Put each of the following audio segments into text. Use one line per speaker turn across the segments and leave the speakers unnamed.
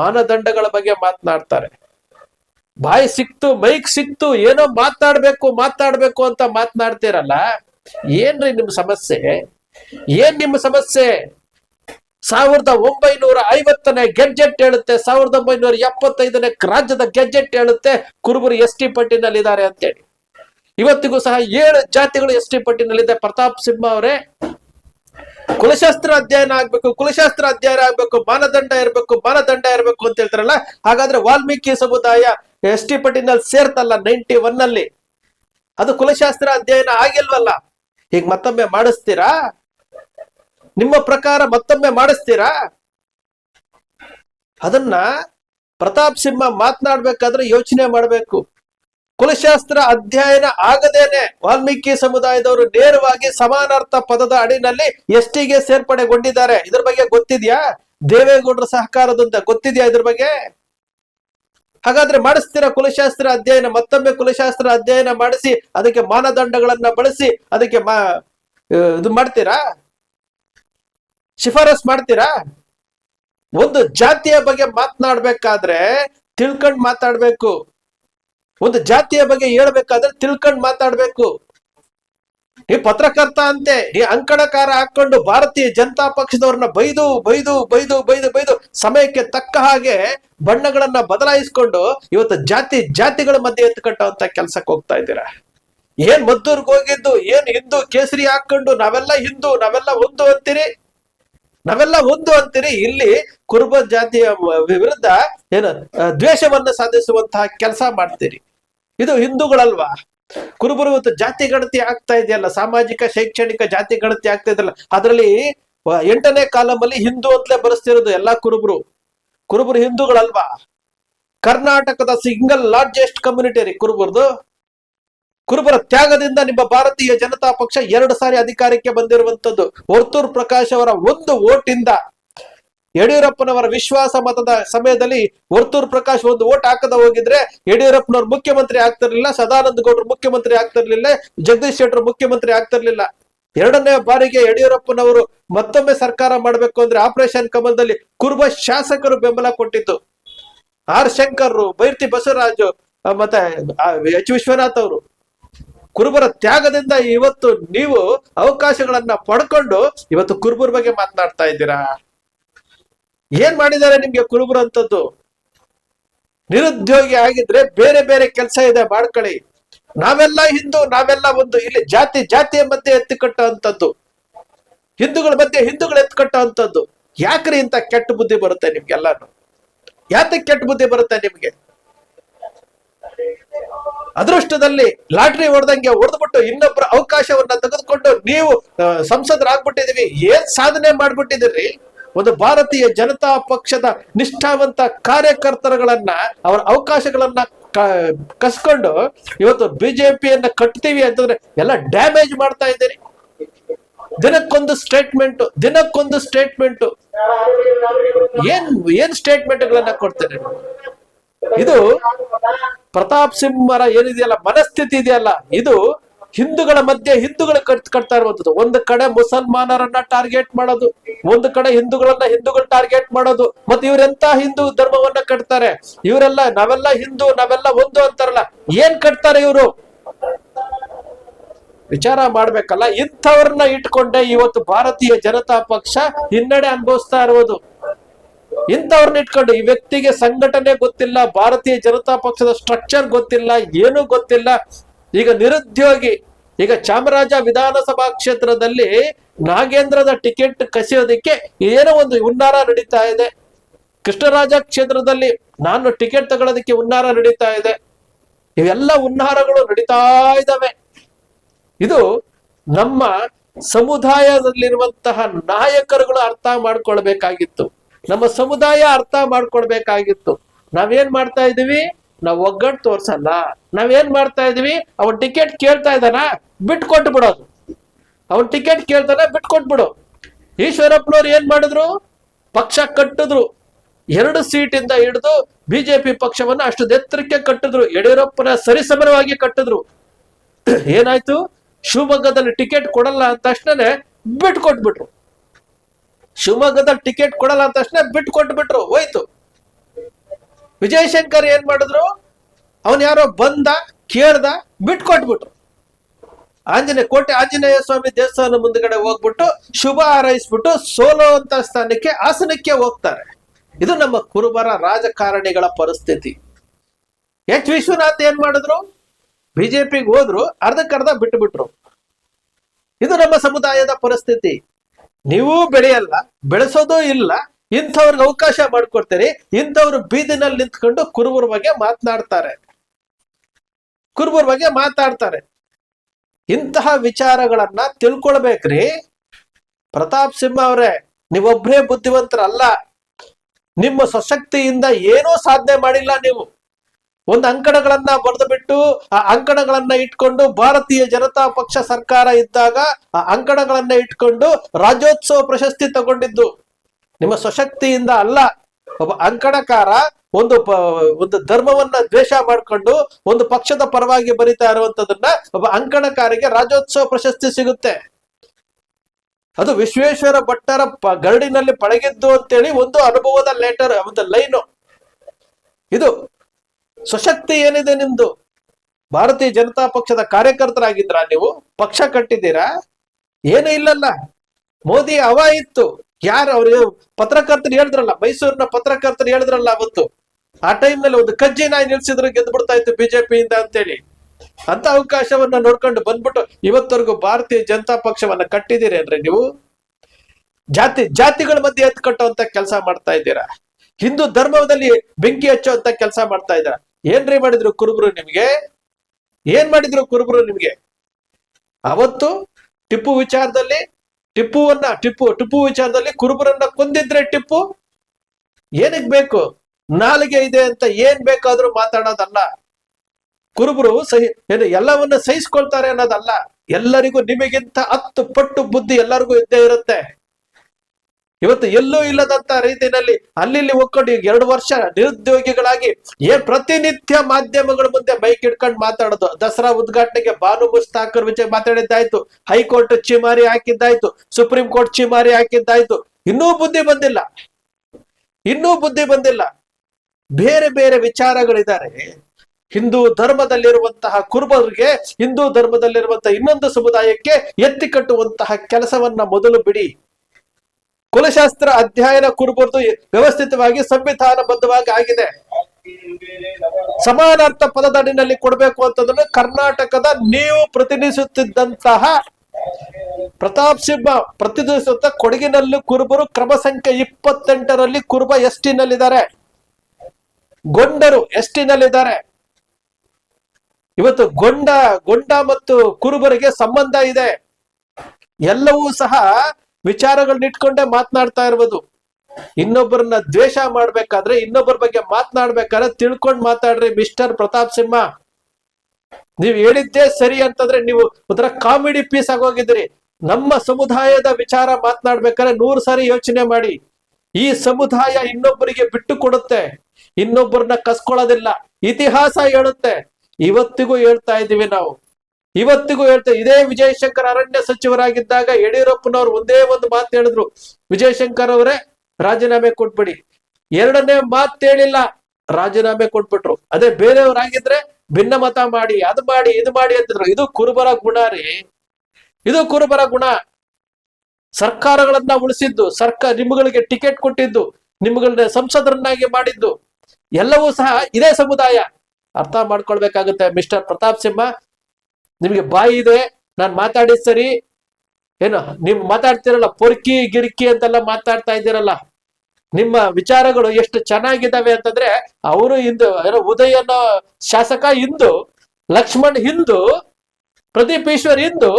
ಮಾನದಂಡಗಳ ಬಗ್ಗೆ ಮಾತನಾಡ್ತಾರೆ. ಬಾಯಿ ಸಿಕ್ತು, ಮೈಕ್ ಸಿಕ್ತು, ಏನೋ ಮಾತನಾಡ್ಬೇಕು ಮಾತಾಡ್ಬೇಕು ಅಂತ ಮಾತನಾಡ್ತೀರಲ್ಲ, ಏನ್ರಿ ನಿಮ್ ಸಮಸ್ಯೆ? ಏನ್ ನಿಮ್ಮ ಸಮಸ್ಯೆ? ಸಾವಿರದ ಒಂಬೈನೂರ ಐವತ್ತನೇ ಗೆಜೆಟ್ ಹೇಳುತ್ತೆ, ಸಾವಿರದ ಒಂಬೈನೂರ ಎಪ್ಪತ್ತೈದನೇ ರಾಜ್ಯದ ಗೆಜೆಟ್ ಹೇಳುತ್ತೆ, ಕುರುಬರು ಎಸ್ ಟಿ ಪಟ್ಟಿನಲ್ಲಿ ಇದ್ದಾರೆ ಅಂತೇಳಿ. ಇವತ್ತಿಗೂ ಸಹ ಏಳು ಜಾತಿಗಳು ಎಸ್ ಟಿ ಪಟ್ಟಿನಲ್ಲಿದೆ, ಪ್ರತಾಪ್ ಸಿಂಹ ಅವರೇ. ಕುಲಶಾಸ್ತ್ರ ಅಧ್ಯಯನ ಆಗ್ಬೇಕು, ಕುಲಶಾಸ್ತ್ರ ಅಧ್ಯಯನ ಆಗ್ಬೇಕು, ಮಾನದಂಡ ಇರಬೇಕು ಮಾನದಂಡ ಇರಬೇಕು ಅಂತ ಹೇಳ್ತಾರಲ್ಲ, ಹಾಗಾದ್ರೆ ವಾಲ್ಮೀಕಿ ಸಮುದಾಯ ಎಸ್ ಟಿ ಪಟ್ಟಿನಲ್ಲಿ ಸೇರ್ತಲ್ಲ ನೈಂಟಿ ಒನ್ ಅಲ್ಲಿ. ಅದು ಕುಲಶಾಸ್ತ್ರ ಅಧ್ಯಯನ ಆಗಿಲ್ವಲ್ಲ? ಈಗ ಮತ್ತೊಮ್ಮೆ ಮಾಡಿಸ್ತೀರಾ? ನಿಮ್ಮ ಪ್ರಕಾರ ಮತ್ತೊಮ್ಮೆ ಮಾಡಿಸ್ತೀರಾ? ಅದನ್ನ ಪ್ರತಾಪ್ ಸಿಂಹ ಮಾತನಾಡ್ಬೇಕಾದ್ರೆ ಯೋಚನೆ ಮಾಡಬೇಕು. ಕುಲಶಾಸ್ತ್ರ ಅಧ್ಯಯನ ಆಗದೇನೆ. ವಾಲ್ಮೀಕಿ ಸಮುದಾಯದವರು ನೇರವಾಗಿ ಸಮಾನಾರ್ಥ ಪದದ ಅಡಿನಲ್ಲಿ ಎಸ್ ಟಿಗೆ ಸೇರ್ಪಡೆಗೊಂಡಿದ್ದಾರೆ. ಇದ್ರ ಬಗ್ಗೆ ಗೊತ್ತಿದ್ಯಾ? ದೇವೇಗೌಡರ ಸಹಕಾರದಿಂದ ಗೊತ್ತಿದ್ಯಾ ಇದ್ರ ಬಗ್ಗೆ? ಹಾಗಾದ್ರೆ ಮಾಡಿಸ್ತೀರಾ ಕುಲಶಾಸ್ತ್ರ ಅಧ್ಯಯನ? ಮತ್ತೊಮ್ಮೆ ಕುಲಶಾಸ್ತ್ರ ಅಧ್ಯಯನ ಮಾಡಿಸಿ, ಅದಕ್ಕೆ ಮಾನದಂಡಗಳನ್ನ ಬಳಸಿ, ಅದಕ್ಕೆ ಮಾ ಇದು ಮಾಡ್ತೀರಾ? ಶಿಫಾರಸ್ ಮಾಡ್ತೀರಾ? ಒಂದು ಜಾತಿಯ ಬಗ್ಗೆ ಮಾತನಾಡ್ಬೇಕಾದ್ರೆ ತಿಳ್ಕೊಂಡ್ ಮಾತಾಡ್ಬೇಕು. ಒಂದು ಜಾತಿಯ ಬಗ್ಗೆ ಹೇಳ್ಬೇಕಾದ್ರೆ ತಿಳ್ಕೊಂಡು ಮಾತಾಡ್ಬೇಕು. ಈ ಪತ್ರಕರ್ತ ಅಂತೆ ಈ ಅಂಕಣಕಾರ ಹಾಕೊಂಡು ಭಾರತೀಯ ಜನತಾ ಪಕ್ಷದವ್ರನ್ನ ಬೈದು ಬೈದು ಬೈದು ಬೈದು ಬೈದು ಸಮಯಕ್ಕೆ ತಕ್ಕ ಹಾಗೆ ಬಣ್ಣಗಳನ್ನ ಬದಲಾಯಿಸ್ಕೊಂಡು ಇವತ್ತು ಜಾತಿ, ಜಾತಿಗಳ ಮಧ್ಯೆ ಎತ್ಕಟ್ಟುವಂತ ಕೆಲ್ಸಕ್ಕೆ ಹೋಗ್ತಾ ಇದ್ದೀರಾ? ಏನ್ ಮದ್ದೂರ್ಗ್ ಹೋಗಿದ್ದು, ಏನ್ ಹಿಂದೂ ಕೇಸರಿ ಹಾಕೊಂಡು ನಾವೆಲ್ಲ ಹಿಂದೂ, ನಾವೆಲ್ಲ ಒಂದು ಅಂತೀರಿ? ನಾವೆಲ್ಲ ಒಂದು ಅಂತೀರಿ, ಇಲ್ಲಿ ಕುರುಬ ಜಾತಿಯ ವಿರುದ್ಧ ಏನು ದ್ವೇಷವನ್ನು ಸಾಧಿಸುವಂತಹ ಕೆಲಸ ಮಾಡ್ತೀರಿ. ಇದು ಹಿಂದೂಗಳಲ್ವಾ? ಕುರುಬರು ಇವತ್ತು ಜಾತಿ ಗಣತಿ ಆಗ್ತಾ ಇದೆಯಲ್ಲ, ಸಾಮಾಜಿಕ, ಶೈಕ್ಷಣಿಕ ಜಾತಿ ಗಣತಿ ಆಗ್ತಾ ಇದೆಯಲ್ಲ, ಅದರಲ್ಲಿ ಎಂಟನೇ ಕಾಲಮಲ್ಲಿ ಹಿಂದೂ ಅಂತಲೇ ಬರೆಸ್ತಿರೋದು ಎಲ್ಲಾ ಕುರುಬರು. ಕುರುಬರು ಹಿಂದೂಗಳಲ್ವಾ? ಕರ್ನಾಟಕದ ಸಿಂಗಲ್ ಲಾರ್ಜೆಸ್ಟ್ ಕಮ್ಯುನಿಟಿ ರೀ ಕುರುಬರದು ಕುರುಬರ ತ್ಯಾಗದಿಂದ ನಿಮ್ಮ ಭಾರತೀಯ ಜನತಾ ಪಕ್ಷ ಎರಡು ಸಾರಿ ಅಧಿಕಾರಕ್ಕೆ ಬಂದಿರುವಂತದ್ದು ವರ್ತೂರ್ ಪ್ರಕಾಶ್ ಅವರ ಒಂದು ಓಟಿಂದ ಯಡಿಯೂರಪ್ಪನವರ ವಿಶ್ವಾಸ ಮತದ ಸಮಯದಲ್ಲಿ ವರ್ತೂರ್ ಪ್ರಕಾಶ್ ಒಂದು ಓಟ್ ಹಾಕದ ಹೋಗಿದ್ರೆ ಯಡಿಯೂರಪ್ಪನವರು ಮುಖ್ಯಮಂತ್ರಿ ಆಗ್ತಿರ್ಲಿಲ್ಲ, ಸದಾನಂದ ಗೌಡರು ಮುಖ್ಯಮಂತ್ರಿ ಆಗ್ತಿರ್ಲಿಲ್ಲ, ಜಗದೀಶ್ ಶೆಟ್ಟರ್ ಮುಖ್ಯಮಂತ್ರಿ ಆಗ್ತಿರ್ಲಿಲ್ಲ. ಎರಡನೇ ಬಾರಿಗೆ ಯಡಿಯೂರಪ್ಪನವರು ಮತ್ತೊಮ್ಮೆ ಸರ್ಕಾರ ಮಾಡಬೇಕು ಅಂದ್ರೆ ಆಪರೇಷನ್ ಕಮಲದಲ್ಲಿ ಕುರುಬ ಶಾಸಕರು ಬೆಂಬಲ ಕೊಟ್ಟಿದ್ದು. ಆರ್ ಶಂಕರ್ ಬೈರ್ತಿ ಬಸವರಾಜು ಮತ್ತೆ ಎಚ್ ವಿಶ್ವನಾಥ್ ಅವರು. ಕುರುಬರ ತ್ಯಾಗದಿಂದ ಇವತ್ತು ನೀವು ಅವಕಾಶಗಳನ್ನ ಪಡ್ಕೊಂಡು ಇವತ್ತು ಕುರುಬರ ಬಗ್ಗೆ ಮಾತನಾಡ್ತಾ ಇದ್ದೀರಾ? ಏನ್ ಮಾಡಿದ್ದಾರೆ ನಿಮ್ಗೆ ಕುರುಬರು ಅಂತದ್ದು? ನಿರುದ್ಯೋಗಿ ಆಗಿದ್ರೆ ಬೇರೆ ಬೇರೆ ಕೆಲಸ ಇದೆ, ಮಾಡ್ಕೊಳ್ಳಿ. ನಾವೆಲ್ಲ ಹಿಂದೂ, ನಾವೆಲ್ಲ ಒಂದು ಇಲ್ಲಿ ಜಾತಿ, ಜಾತಿಯ ಮಧ್ಯೆ ಎತ್ತಿಕಟ್ಟ ಅಂತದ್ದು ಹಿಂದೂಗಳ ಮಧ್ಯೆ ಹಿಂದೂಗಳು ಎತ್ತಿಕಟ್ಟ ಅಂತದ್ದು ಯಾಕ್ರಿ ಇಂತ ಕೆಟ್ಟ ಬುದ್ಧಿ ಬರುತ್ತೆ ನಿಮ್ಗೆಲ್ಲಾನು? ಯಾತಕ್ಕೆ ಕೆಟ್ಟ ಬುದ್ಧಿ ಬರುತ್ತೆ ನಿಮ್ಗೆ? ಅದೃಷ್ಟದಲ್ಲಿ ಲಾಟ್ರಿ ಹೊಡೆದಂಗೆ ಹೊಡೆದ್ಬಿಟ್ಟು ಇನ್ನೊಬ್ಬರ ಅವಕಾಶವನ್ನ ತೆಗೆದುಕೊಂಡು ನೀವು ಸಂಸದರಾಗ್ಬಿಟ್ಟಿದೀವಿ ಏನ್ ಸಾಧನೆ ಮಾಡ್ಬಿಟ್ಟಿದಿರಿ ಒಂದು ಭಾರತೀಯ ಜನತಾ ಪಕ್ಷದ ನಿಷ್ಠಾವಂತ ಕಾರ್ಯಕರ್ತರುಗಳನ್ನ, ಅವರ ಅವಕಾಶಗಳನ್ನ ಕಸ್ಕೊಂಡು ಇವತ್ತು ಬಿಜೆಪಿಯನ್ನ ಕಟ್ತೀವಿ ಅಂತಂದ್ರೆ ಎಲ್ಲ ಡ್ಯಾಮೇಜ್ ಮಾಡ್ತಾ ಇದ್ದೀರಿ. ದಿನಕ್ಕೊಂದು ಸ್ಟೇಟ್ಮೆಂಟ್ ದಿನಕ್ಕೊಂದು ಸ್ಟೇಟ್ಮೆಂಟ್ ಏನ್ ಏನ್ ಸ್ಟೇಟ್ಮೆಂಟ್ಗಳನ್ನ ಕೊಡ್ತೀರಿ? ಇದು ಪ್ರತಾಪ್ ಸಿಂಹರ ಏನಿದೆಯಲ್ಲ, ಮನಸ್ಥಿತಿ ಇದೆಯಲ್ಲ, ಇದು ಹಿಂದೂಗಳ ಮಧ್ಯೆ ಹಿಂದೂಗಳ ಕಟ್, ಕಟ್ತಾ ಇರುವಂತದ್ದು ಒಂದು ಕಡೆ ಮುಸಲ್ಮಾನರನ್ನ ಟಾರ್ಗೆಟ್ ಮಾಡೋದು, ಒಂದು ಕಡೆ ಹಿಂದೂಗಳನ್ನ ಹಿಂದೂಗಳು ಟಾರ್ಗೆಟ್ ಮಾಡೋದು, ಮತ್ತೆ ಇವ್ರೆಂತ ಹಿಂದೂ ಧರ್ಮವನ್ನ ಕಟ್ತಾರೆ? ಇವರೆಲ್ಲ ನಾವೆಲ್ಲ ಹಿಂದೂ, ನಾವೆಲ್ಲ ಒಂದು ಅಂತಾರಲ್ಲ, ಏನ್ ಕಟ್ತಾರೆ ಇವರು? ವಿಚಾರ ಮಾಡ್ಬೇಕಲ್ಲ, ಇಂಥವ್ರನ್ನ ಇಟ್ಕೊಂಡೆ ಇವತ್ತು ಭಾರತೀಯ ಜನತಾ ಪಕ್ಷ ಹಿನ್ನಡೆ ಅನುಭವಿಸ್ತಾ ಇರುವುದು. ಇಂಥವ್ರನ್ನ ಇಟ್ಕೊಂಡು ಈ ವ್ಯಕ್ತಿಗೆ ಸಂಘಟನೆ ಗೊತ್ತಿಲ್ಲ, ಭಾರತೀಯ ಜನತಾ ಪಕ್ಷದ ಸ್ಟ್ರಕ್ಚರ್ ಗೊತ್ತಿಲ್ಲ, ಏನು ಗೊತ್ತಿಲ್ಲ. ಈಗ ನಿರುದ್ಯೋಗಿ, ಈಗ ಚಾಮರಾಜ ವಿಧಾನಸಭಾ ಕ್ಷೇತ್ರದಲ್ಲಿ ನಾಗೇಂದ್ರದ ಟಿಕೆಟ್ ಕಸಿಯೋದಕ್ಕೆ ಏನೋ ಒಂದು ಹುನ್ನಾರ ನಡೀತಾ ಇದೆ. ಕೃಷ್ಣರಾಜ ಕ್ಷೇತ್ರದಲ್ಲಿ ನಾನು ಟಿಕೆಟ್ ತಗೊಳ್ಳೋದಕ್ಕೆ ಹುನ್ನಾರ ನಡೀತಾ ಇದೆ. ಇವೆಲ್ಲ ಹುನ್ನಾರಗಳು ನಡೀತಾ ಇದ್ದಾವೆ. ಇದು ನಮ್ಮ ಸಮುದಾಯದಲ್ಲಿರುವಂತಹ ನಾಯಕರುಗಳು ಅರ್ಥ ಮಾಡ್ಕೊಳ್ಬೇಕಾಗಿತ್ತು. ನಮ್ಮ ಸಮುದಾಯ ಅರ್ಥ ಮಾಡ್ಕೊಡ್ಬೇಕಾಗಿತ್ತು. ನಾವೇನ್ ಮಾಡ್ತಾ ಇದೀವಿ ನಾವ್ ಒಗ್ಗಟ್ಟು ತೋರ್ಸಲ್ಲ. ನಾವೇನ್ ಮಾಡ್ತಾ ಇದೀವಿ ಅವನ್ ಟಿಕೆಟ್ ಕೇಳ್ತಾ ಇದ್ದಾನ? ಬಿಟ್ಕೊಟ್ಟು ಬಿಡೋದು. ಅವನ್ ಟಿಕೆಟ್ ಕೇಳ್ತಾನೆ ಬಿಟ್ಕೊಟ್ಬಿಡು ಈಶ್ವರಪ್ಪನವ್ರು ಏನ್ ಮಾಡಿದ್ರು? ಪಕ್ಷ ಕಟ್ಟಿದ್ರು. ಎರಡು ಸೀಟಿಂದ ಹಿಡಿದು ಬಿಜೆಪಿ ಪಕ್ಷವನ್ನ ಅಷ್ಟು ಎತ್ತರಕ್ಕೆ ಕಟ್ಟಿದ್ರು. ಯಡಿಯೂರಪ್ಪನ ಸರಿಸಮರವಾಗಿ ಕಟ್ಟಿದ್ರು. ಏನಾಯ್ತು? ಶಿವಮೊಗ್ಗದಲ್ಲಿ ಟಿಕೆಟ್ ಕೊಡಲ್ಲ ಅಂದ ತಕ್ಷಣನೇ ಬಿಟ್ಕೊಟ್ಬಿಟ್ರು. ಶಿವಮೊಗ್ಗದಲ್ಲಿ ಟಿಕೆಟ್ ಕೊಡಲ್ಲ ಅಂತ ತಕ್ಷಣ ಬಿಟ್ರು ಹೋಯ್ತು. ವಿಜಯಶಂಕರ್ ಏನ್ ಮಾಡಿದ್ರು? ಅವನ್ ಯಾರೋ ಬಂದ, ಕೇಳ್ದ ಬಿಟ್ಕೊಟ್ಬಿಟ್ರು ಆಂಜನೇಯ ಕೋಟೆ ಆಂಜನೇಯ ಸ್ವಾಮಿ ದೇವಸ್ಥಾನ ಮುಂದ್ಗಡೆ ಹೋಗ್ಬಿಟ್ಟು ಶುಭ ಹಾರೈಸ್ಬಿಟ್ಟು ಸೋಲೋ ಅಂತ ಸ್ಥಾನಕ್ಕೆ ಆಸನಕ್ಕೆ ಹೋಗ್ತಾರೆ. ಇದು ನಮ್ಮ ಕುರುಬರ ರಾಜಕಾರಣಿಗಳ ಪರಿಸ್ಥಿತಿ. ಎಚ್ ವಿಶ್ವನಾಥ್ ಏನ್ ಮಾಡಿದ್ರು? ಬಿಜೆಪಿಗೆ ಹೋದ್ರು, ಅರ್ಧಕ್ಕರ್ಧ ಬಿಟ್ಟು ಬಿಟ್ರು ಇದು ನಮ್ಮ ಸಮುದಾಯದ ಪರಿಸ್ಥಿತಿ. ನೀವು ಬೆಳೆಯಲ್ಲ, ಬೆಳೆಸೋದೂ ಇಲ್ಲ, ಇಂಥವ್ರಿಗೆ ಅವಕಾಶ ಮಾಡಿಕೊಡ್ತೀರಿ, ಇಂಥವ್ರು ಬೀದಿನಲ್ಲಿ ನಿಂತ್ಕೊಂಡು ಕುರುಬರ ಬಗ್ಗೆ ಮಾತನಾಡ್ತಾರೆ. ಕುರುಬರ ಬಗ್ಗೆ ಮಾತಾಡ್ತಾರೆ ಇಂತಹ ವಿಚಾರಗಳನ್ನ ತಿಳ್ಕೊಳ್ಬೇಕ್ರಿ. ಪ್ರತಾಪ್ ಸಿಂಹ ಅವರೇ, ನೀವೊಬ್ರೇ ಬುದ್ಧಿವಂತರಲ್ಲ. ನಿಮ್ಮ ಸ್ವಶಕ್ತಿಯಿಂದ ಏನೂ ಸಾಧನೆ ಮಾಡಿಲ್ಲ ನೀವು. ಒಂದು ಅಂಕಣಗಳನ್ನ ಬರೆದು ಬಿಟ್ಟು ಆ ಅಂಕಣಗಳನ್ನ ಇಟ್ಕೊಂಡು ಭಾರತೀಯ ಜನತಾ ಪಕ್ಷ ಸರ್ಕಾರ ಇದ್ದಾಗ, ಆ ಅಂಕಣಗಳನ್ನ ಇಟ್ಕೊಂಡು ರಾಜ್ಯೋತ್ಸವ ಪ್ರಶಸ್ತಿ ತಗೊಂಡಿದ್ದು. ನಿಮ್ಮ ಸ್ವಶಕ್ತಿಯಿಂದ ಅಲ್ಲ. ಒಬ್ಬ ಅಂಕಣಕಾರ ಒಂದು ಒಂದು ಧರ್ಮವನ್ನ ದ್ವೇಷ ಮಾಡ್ಕೊಂಡು ಒಂದು ಪಕ್ಷದ ಪರವಾಗಿ ಬರಿತಾ ಇರುವಂತದನ್ನ ಒಬ್ಬ ಅಂಕಣಕಾರಿಗೆ ರಾಜ್ಯೋತ್ಸವ ಪ್ರಶಸ್ತಿ ಸಿಗುತ್ತೆ. ಅದು ವಿಶ್ವೇಶ್ವರ ಭಟ್ಟರ ಗರಡಿನಲ್ಲಿ ಪಳಗಿದ್ದು ಅಂತೇಳಿ ಒಂದು ಅನುಭವದ ಲೆಟರ್, ಒಂದು ಲೈನು. ಇದು ಸ್ವಶಕ್ತಿ ಏನಿದೆ ನಿಮ್ದು? ಭಾರತೀಯ ಜನತಾ ಪಕ್ಷದ ಕಾರ್ಯಕರ್ತರಾಗಿದ್ರ ನೀವು? ಪಕ್ಷ ಕಟ್ಟಿದ್ದೀರಾ? ಏನು ಇಲ್ಲಲ್ಲ. ಮೋದಿ ಅವ ಇತ್ತು. ಯಾರು ಅವ್ರು ಪತ್ರಕರ್ತರು ಹೇಳಿದ್ರಲ್ಲ, ಮೈಸೂರಿನ ಪತ್ರಕರ್ತರು ಹೇಳಿದ್ರಲ್ಲ ಅವತ್ತು. ಆ ಟೈಮ್ನಲ್ಲಿ ಒಂದು ಕಜ್ಜಿ ನಾಯಿ ನಿಲ್ಸಿದ್ರು ಗೆದ್ದು ಬಿಡ್ತಾ ಇತ್ತು ಬಿಜೆಪಿಯಿಂದ ಅಂತೇಳಿ. ಅಂತ ಅವಕಾಶವನ್ನ ನೋಡ್ಕೊಂಡು ಬಂದ್ಬಿಟ್ಟು ಇವತ್ತವರೆಗೂ ಭಾರತೀಯ ಜನತಾ ಪಕ್ಷವನ್ನ ಕಟ್ಟಿದ್ದೀರೇನ್ರಿ ನೀವು? ಜಾತಿ, ಜಾತಿಗಳ ಮಧ್ಯೆ ಎತ್ತು ಕಟ್ಟುವಂತ ಕೆಲಸ ಮಾಡ್ತಾ ಇದ್ದೀರಾ? ಹಿಂದೂ ಧರ್ಮದಲ್ಲಿ ಬೆಂಕಿ ಹಚ್ಚುವಂತ ಕೆಲಸ ಮಾಡ್ತಾ ಇದ್ದೀರಾ? ಏನ್ರಿ ಮಾಡಿದ್ರು ಕುರುಬರು ನಿಮ್ಗೆ? ಏನ್ ಮಾಡಿದ್ರು ಕುರುಬರು ನಿಮ್ಗೆ? ಅವತ್ತು ಟಿಪ್ಪು ವಿಚಾರದಲ್ಲಿ ಟಿಪ್ಪುವನ್ನ, ಟಿಪ್ಪು ಟಿಪ್ಪು ವಿಚಾರದಲ್ಲಿ ಕುರುಬರನ್ನ ಕೊಂದಿದ್ರೆ ಟಿಪ್ಪು ಏನಕ್ ಬೇಕು? ನಾಲಿಗೆ ಇದೆ ಅಂತ ಏನ್ ಬೇಕಾದ್ರೂ ಮಾತಾಡೋದಲ್ಲ. ಕುರುಬರು ಸಹಿ ಎಲ್ಲವನ್ನ ಸಹಿಸ್ಕೊಳ್ತಾರೆ ಅನ್ನೋದಲ್ಲ. ಎಲ್ಲರಿಗೂ ನಿಮಗಿಂತ ಹತ್ತು ಪಟ್ಟು ಬುದ್ಧಿ ಎಲ್ಲರಿಗೂ ಇದ್ದೇ ಇರುತ್ತೆ. ಇವತ್ತು ಎಲ್ಲೂ ಇಲ್ಲದಂತ ರೀತಿಯಲ್ಲಿ ಅಲ್ಲಿ ಹೋಗ್ಕೊಂಡು ಈಗ ಎರಡು ವರ್ಷ ನಿರುದ್ಯೋಗಿಗಳಾಗಿ ಏನ್ ಪ್ರತಿನಿತ್ಯ ಮಾಧ್ಯಮಗಳ ಮುಂದೆ ಬೈಕ್ ಇಟ್ಕೊಂಡು ಮಾತಾಡೋದು. ದಸರಾ ಉದ್ಘಾಟನೆಗೆ ಬಾನು ಮುಸ್ತಾಕರ್ ವಿಜಯ್ ಮಾತಾಡಿದ್ದಾಯ್ತು. ಹೈಕೋರ್ಟ್ ಚಿಮಾರಿ ಹಾಕಿದ್ದಾಯ್ತು. ಸುಪ್ರೀಂ ಕೋರ್ಟ್ ಚಿಮಾರಿ ಹಾಕಿದ್ದಾಯ್ತು. ಇನ್ನೂ ಬುದ್ಧಿ ಬಂದಿಲ್ಲ. ಇನ್ನೂ ಬುದ್ಧಿ ಬಂದಿಲ್ಲ. ಬೇರೆ ಬೇರೆ ವಿಚಾರಗಳಿದ್ದಾರೆ. ಹಿಂದೂ ಧರ್ಮದಲ್ಲಿರುವಂತಹ ಕುರುಬರಿಗೆ ಹಿಂದೂ ಧರ್ಮದಲ್ಲಿರುವಂತಹ ಇನ್ನೊಂದು ಸಮುದಾಯಕ್ಕೆ ಎತ್ತಿ ಕಟ್ಟುವಂತಹ ಕೆಲಸವನ್ನ ಮೊದಲು ಬಿಡಿ. ಕುಲಶಾಸ್ತ್ರ ಅಧ್ಯಯನ ಕುರುಬರದು ವ್ಯವಸ್ಥಿತವಾಗಿ, ಸಂವಿಧಾನಬದ್ಧವಾಗಿ ಆಗಿದೆ. ಸಮಾನಾರ್ಥ ಪದದಡಿನಲ್ಲಿ ಕೊಡಬೇಕು ಅಂತಂದ್ರೆ ಕರ್ನಾಟಕದ ನೀವು ಪ್ರತಿನಿಧಿಸುತ್ತಿದ್ದಂತಹ ಪ್ರತಾಪ್ ಸಿಂಹ ಪ್ರತಿನಿಧಿಸುತ್ತ ಕೊಡಗಿನಲ್ಲಿ ಕುರುಬರು ಕ್ರಮ ಸಂಖ್ಯೆ ಇಪ್ಪತ್ತೆಂಟರಲ್ಲಿ ಕುರುಬ ಎಸ್ಟಿನಲ್ಲಿದ್ದಾರೆ. ಗೊಂಡರು ಎಸ್ಟಿನಲ್ಲಿದ್ದಾರೆ. ಇವತ್ತು ಗೊಂಡ ಗೊಂಡ ಮತ್ತು ಕುರುಬರಿಗೆ ಸಂಬಂಧ ಇದೆ. ಎಲ್ಲವೂ ಸಹ ವಿಚಾರಗಳನ್ನ ಇಟ್ಕೊಂಡೇ ಮಾತನಾಡ್ತಾ ಇರ್ಬೋದು. ಇನ್ನೊಬ್ಬರನ್ನ ದ್ವೇಷ ಮಾಡ್ಬೇಕಾದ್ರೆ ಇನ್ನೊಬ್ಬರ ಬಗ್ಗೆ ಮಾತನಾಡ್ಬೇಕಾದ್ರೆ ತಿಳ್ಕೊಂಡ್ ಮಾತಾಡ್ರಿ ಮಿಸ್ಟರ್ ಪ್ರತಾಪ್ ಸಿಂಹ. ನೀವ್ ಹೇಳಿದ್ದೇ ಸರಿ ಅಂತಂದ್ರೆ ನೀವು ಒಂಥರ ಕಾಮಿಡಿ ಪೀಸ್ ಆಗೋಗಿದ್ರಿ ನಮ್ಮ ಸಮುದಾಯದ ವಿಚಾರ ಮಾತನಾಡ್ಬೇಕಾದ್ರೆ ನೂರು ಸಾರಿ ಯೋಚನೆ ಮಾಡಿ. ಈ ಸಮುದಾಯ ಇನ್ನೊಬ್ಬರಿಗೆ ಬಿಟ್ಟು ಕೊಡುತ್ತೆ. ಇನ್ನೊಬ್ಬರನ್ನ ಕಸ್ಕೊಳ್ಳೋದಿಲ್ಲ ಇತಿಹಾಸ ಹೇಳುತ್ತೆ. ಇವತ್ತಿಗೂ ಹೇಳ್ತಾ ಇದೀವಿ ನಾವು. ಇವತ್ತಿಗೂ ಹೇಳ್ತಾ ಇದೇ ವಿಜಯಶಂಕರ್ ಅರಣ್ಯ ಸಚಿವರಾಗಿದ್ದಾಗ ಯಡಿಯೂರಪ್ಪನವ್ರು ಒಂದೇ ಒಂದು ಮಾತು ಹೇಳಿದ್ರು. ವಿಜಯಶಂಕರ್ ಅವರೇ, ರಾಜೀನಾಮೆ ಕೊಟ್ಬಿಡಿ. ಎರಡನೇ ಮಾತು ಹೇಳಿಲ್ಲ, ರಾಜೀನಾಮೆ ಕೊಟ್ಬಿಟ್ರು. ಅದೇ ಬೇರೆಯವರಾಗಿದ್ರೆ ಭಿನ್ನಮತ ಮಾಡಿ, ಅದು ಮಾಡಿ, ಇದು ಮಾಡಿ ಅಂತಿದ್ರು. ಇದು ಕುರುಬರ ಗುಣ ರೀ. ಇದು ಕುರುಬರ ಗುಣ. ಸರ್ಕಾರಗಳನ್ನ ಉಳಿಸಿದ್ದು, ಸರ್ಕಾರ ನಿಮ್ಗಳಿಗೆ ಟಿಕೆಟ್ ಕೊಟ್ಟಿದ್ದು ನಿಮ್ಗಳನ್ನ ಸಂಸದರನ್ನಾಗಿ ಮಾಡಿದ್ದು, ಎಲ್ಲವೂ ಸಹ ಇದೇ ಸಮುದಾಯ. ಅರ್ಥ ಮಾಡ್ಕೊಳ್ಬೇಕಾಗುತ್ತೆ ಮಿಸ್ಟರ್ ಪ್ರತಾಪ್ ಸಿಂಹ. ನಿಮ್ಗೆ ಬಾಯಿ ಇದೆ, ನಾನು ಮಾತಾಡಿದ್ ಸರಿ. ಏನು, ನೀವು ಮಾತಾಡ್ತಿರಲ್ಲ, ಪೊರ್ಕಿ, ಗಿರ್ಕಿ ಅಂತೆಲ್ಲ ಮಾತಾಡ್ತಾ ಇದ್ದೀರಲ್ಲ. ನಿಮ್ಮ ವಿಚಾರಗಳು ಎಷ್ಟು ಚೆನ್ನಾಗಿದ್ದಾವೆ ಅಂತಂದ್ರೆ, ಅವರು ಹಿಂದೂ ಏನೋ ಉದಯ ಅನ್ನೋ ಶಾಸಕ ಹಿಂದೂ ಲಕ್ಷ್ಮಣ್ ಹಿಂದು ಪ್ರದೀಪ್ ಈಶ್ವರ್ ಹಿಂದು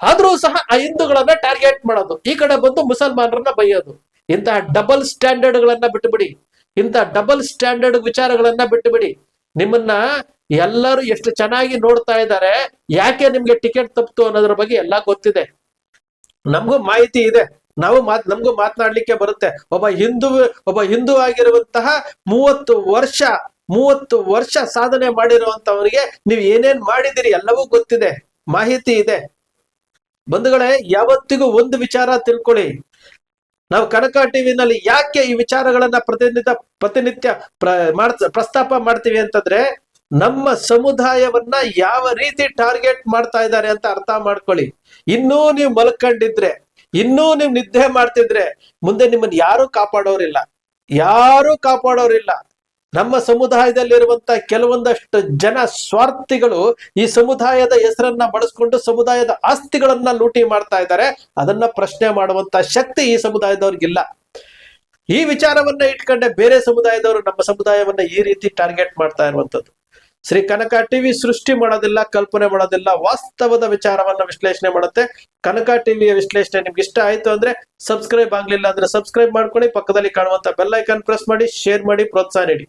ಆದ್ರೂ ಸಹ ಆ ಹಿಂದೂಗಳನ್ನ ಟಾರ್ಗೆಟ್ ಮಾಡೋದು. ಈ ಕಡೆ ಬಂದು ಮುಸಲ್ಮಾನರನ್ನ ಬೈಯೋದು. ಇಂತಹ ಡಬಲ್ ಸ್ಟ್ಯಾಂಡರ್ಡ್ ಗಳನ್ನ ಬಿಟ್ಟುಬಿಡಿ ಇಂತಹ ಡಬಲ್ ಸ್ಟ್ಯಾಂಡರ್ಡ್ ವಿಚಾರಗಳನ್ನ ಬಿಟ್ಟುಬಿಡಿ ನಿಮ್ಮನ್ನ ಎಲ್ಲರೂ ಎಷ್ಟು ಚೆನ್ನಾಗಿ ನೋಡ್ತಾ ಇದ್ದಾರೆ, ಯಾಕೆ ನಿಮ್ಗೆ ಟಿಕೆಟ್ ತಪ್ಪಿತು ಅನ್ನೋದ್ರ ಬಗ್ಗೆ ಎಲ್ಲ ಗೊತ್ತಿದೆ. ನಮಗೂ ಮಾಹಿತಿ ಇದೆ. ನಾವು ಮಾತ್, ನಮಗೂ ಮಾತನಾಡ್ಲಿಕ್ಕೆ ಬರುತ್ತೆ. ಒಬ್ಬ ಹಿಂದೂ ಒಬ್ಬ ಹಿಂದೂ ಆಗಿರುವಂತಹ ಮೂವತ್ತು ವರ್ಷ ಮೂವತ್ತು ವರ್ಷ ಸಾಧನೆ ಮಾಡಿರುವಂತವರಿಗೆ ನೀವು ಏನೇನ್ ಮಾಡಿದಿರಿ ಎಲ್ಲವೂ ಗೊತ್ತಿದೆ. ಮಾಹಿತಿ ಇದೆ. ಬಂಧುಗಳೇ, ಯಾವತ್ತಿಗೂ ಒಂದು ವಿಚಾರ ತಿಳ್ಕೊಳ್ಳಿ. ನಾವು ಕನಕ ಟಿವಿನಲ್ಲಿ ಯಾಕೆ ಈ ವಿಚಾರಗಳನ್ನ ಪ್ರತಿನಿತ್ಯ ಪ್ರತಿನಿತ್ಯ ಪ್ರಸ್ತಾಪ ಮಾಡ್ತೀವಿ ಅಂತಂದ್ರೆ ನಮ್ಮ ಸಮುದಾಯವನ್ನ ಯಾವ ರೀತಿ ಟಾರ್ಗೆಟ್ ಮಾಡ್ತಾ ಇದ್ದಾರೆ ಅಂತ ಅರ್ಥ ಮಾಡ್ಕೊಳ್ಳಿ. ಇನ್ನೂ ನೀವು ಮಲ್ಕೊಂಡಿದ್ರೆ, ಇನ್ನೂ ನೀವು ನಿದ್ದೆ ಮಾಡ್ತಿದ್ರೆ ಮುಂದೆ ನಿಮ್ಮನ್ನ ಯಾರು ಕಾಪಾಡೋರಿಲ್ಲ. ಯಾರು ಕಾಪಾಡೋರಿಲ್ಲ. ನಮ್ಮ ಸಮುದಾಯದಲ್ಲಿರುವಂತ ಕೆಲವೊಂದಷ್ಟು ಜನ ಸ್ವಾರ್ಥಿಗಳು ಈ ಸಮುದಾಯದ ಹೆಸರನ್ನ ಬಳಸ್ಕೊಂಡು ಸಮುದಾಯದ ಆಸ್ತಿಗಳನ್ನ ಲೂಟಿ ಮಾಡ್ತಾ ಇದ್ದಾರೆ. ಅದನ್ನ ಪ್ರಶ್ನೆ ಮಾಡುವಂತ ಶಕ್ತಿ ಈ ಸಮುದಾಯದವ್ರಿಗಿಲ್ಲ ಈ ವಿಚಾರವನ್ನ ಇಟ್ಕೊಂಡೆ ಬೇರೆ ಸಮುದಾಯದವರು ನಮ್ಮ ಸಮುದಾಯವನ್ನ ಈ ರೀತಿ ಟಾರ್ಗೆಟ್ ಮಾಡ್ತಾ ಇರುವಂತದ್ದು ಶ್ರೀ ಕನಕ ಟಿವಿ ಸೃಷ್ಟಿ ಮಾಡೋದಿಲ್ಲ, ಕಲ್ಪನೆ ಮಾಡೋದಿಲ್ಲ, ವಾಸ್ತವದ ವಿಚಾರವನ್ನ ವಿಶ್ಲೇಷಣೆ ಮಾಡುತ್ತೆ. ಕನಕ ಟಿವಿಯ ವಿಶ್ಲೇಷಣೆ ನಿಮ್ಗೆ ಇಷ್ಟ ಆಯ್ತು ಅಂದ್ರೆ ಸಬ್ಸ್ಕ್ರೈಬ್ ಆಗ್ಲಿಲ್ಲ ಅಂದ್ರೆ ಸಬ್ಸ್ಕ್ರೈಬ್ ಮಾಡ್ಕೊಳ್ಳಿ, ಪಕ್ಕದಲ್ಲಿ ಕಾಣುವಂತ ಬೆಲ್ ಐಕಾನ್ ಪ್ರೆಸ್ ಮಾಡಿ, ಶೇರ್ ಮಾಡಿ, ಪ್ರೋತ್ಸಾಹ ನೀಡಿ.